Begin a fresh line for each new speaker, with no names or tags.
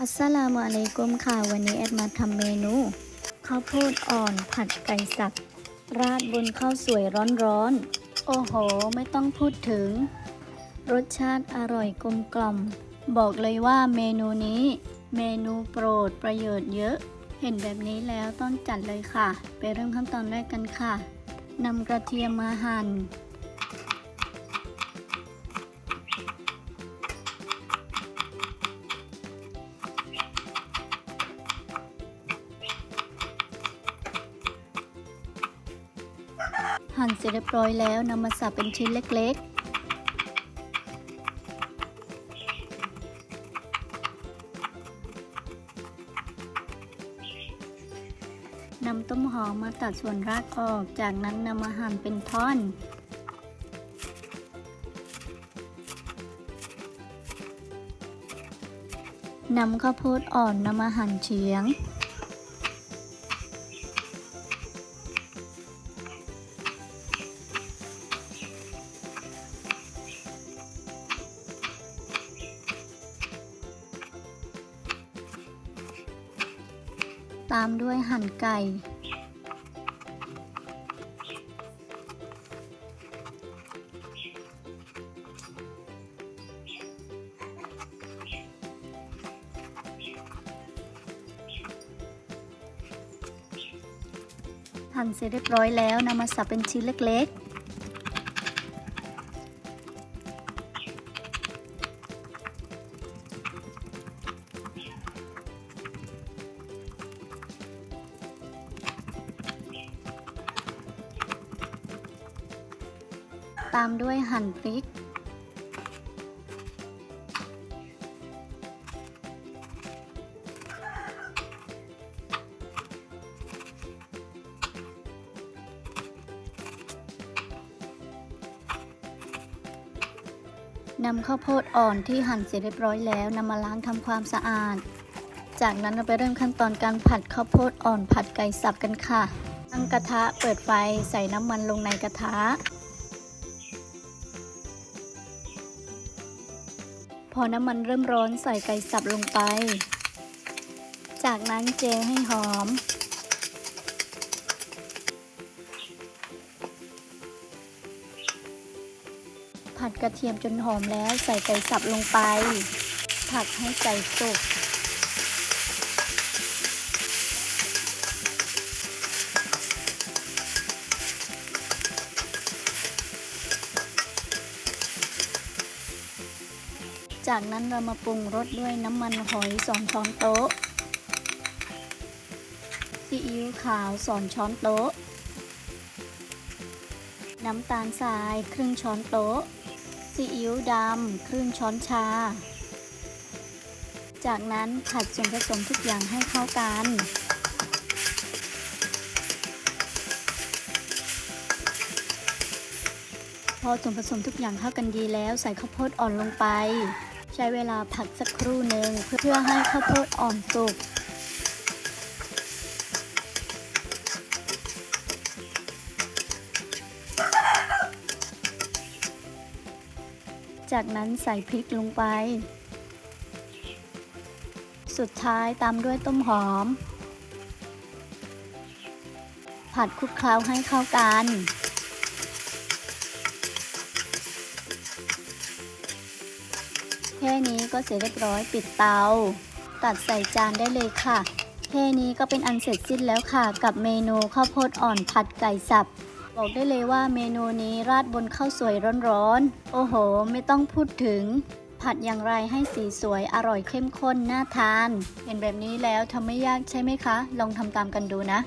อัสสลามุอะลัยกุมค่ะ วันนี้แอดมาทำเมนู ข้าวโพดอ่อนผัดไก่สับราดบนข้าวสวยร้อนๆ โอ้โห ไม่ต้องพูดถึง รสชาติอร่อยกลมกล่อม บอกเลยว่าเมนูนี้ เมนูโปรดประโยชน์เยอะ เห็นแบบนี้แล้วต้องจัดเลยค่ะ ไปเริ่มขั้นตอนแรกกันค่ะนำกระเทียมมาหั่น หั่นเสร็จเรียบร้อยแล้วนำมาสับเป็นชิ้นเล็กๆนำต้มหอมมาตัดส่วนรากออก จากนั้นนำมาหั่นเป็นท่อน นำข้าวโพดอ่อนนำมาหั่นเฉียง ตามด้วยหั่นไก่ หั่นเสร็จเรียบร้อยแล้วนำมาสับเป็นชิ้นเล็กๆ ตามด้วยหั่นพริก นำข้าวโพดอ่อนที่หั่นเสร็จเรียบร้อยแล้วนำมาล้างทำความสะอาด จากนั้นเราไปเริ่มขั้นตอนการผัดข้าวโพดอ่อนผัดไก่สับกันค่ะ ตั้งกระทะเปิดไฟใส่น้ำมันลงในกระทะ พอน้ำมันเริ่มร้อนใส่ไก่สับลงไป จากนั้นเจให้หอม ผัดกระเทียมจนหอมแล้วใส่ไก่สับลงไป ผัดให้ไก่สุก จากนั้นเรามาปรุงรสด้วยน้ำมันหอยสองช้อนโต๊ะซีอิ๊วขาวสองช้อนโต๊ะ น้ำตาลทรายครึ่งช้อนโต๊ะซีอิ๊วดำครึ่งช้อนชา จากนั้นผัดส่วนผสมทุกอย่างให้เข้ากันพอส่วนผสมทุกอย่างเข้ากันดีแล้วใส่ข้าวโพดอ่อนลงไป ใช้เวลาผัดสักครู่หนึ่งเพื่อให้ข้าวโพดอ่อนสุกจากนั้นใส่พริกลงไป สุดท้ายตามด้วยต้มหอม ผัดคลุกเคล้าให้เข้ากัน แค่นี้ก็เสร็จเรียบร้อยปิดเตา ตัดใส่จานได้เลยค่ะ แค่นี้ก็เป็นอันเสร็จสิ้นแล้วค่ะ กับเมนูข้าวโพดอ่อนผัดไก่สับ บอกได้เลยว่าเมนูนี้ราดบนข้าวสวยร้อนๆ โอ้โห ไม่ต้องพูดถึง ผัดอย่างไรให้สีสวยอร่อยเข้มข้นน่าทาน เห็นแบบนี้แล้วทำไม่ยากใช่ไหมคะ ลองทำตามกันดูนะ